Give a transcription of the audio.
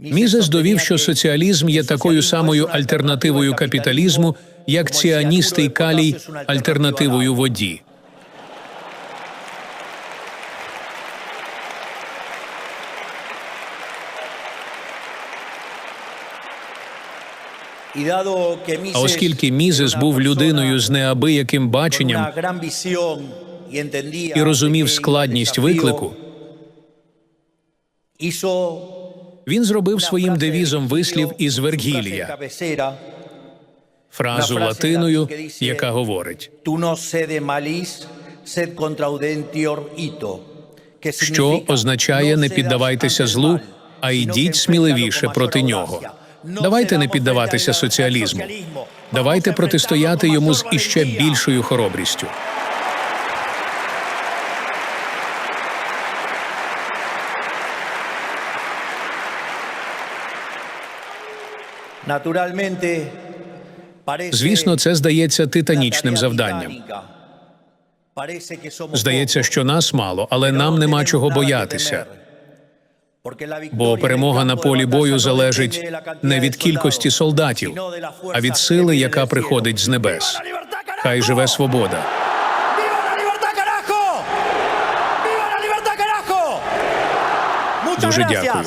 Мізес довів, що соціалізм є такою самою альтернативою капіталізму, як ціаністий калій альтернативою воді. А оскільки Мізес був людиною з неабияким баченням і розумів складність виклику, він зробив своїм девізом вислів із Вергілія, фразу латиною, яка говорить, що означає не піддавайтеся злу, а йдіть сміливіше проти нього. Давайте не піддаватися соціалізму. Давайте протистояти йому з іще більшою хоробрістю. Звісно, це здається титанічним завданням. Здається, що нас мало, але нам нема чого боятися. Бо перемога на полі бою залежить не від кількості солдатів, а від сили, яка приходить з небес. Хай живе свобода. ¡Viva la libertad, carajo! ¡Viva la libertad, Дуже дякую.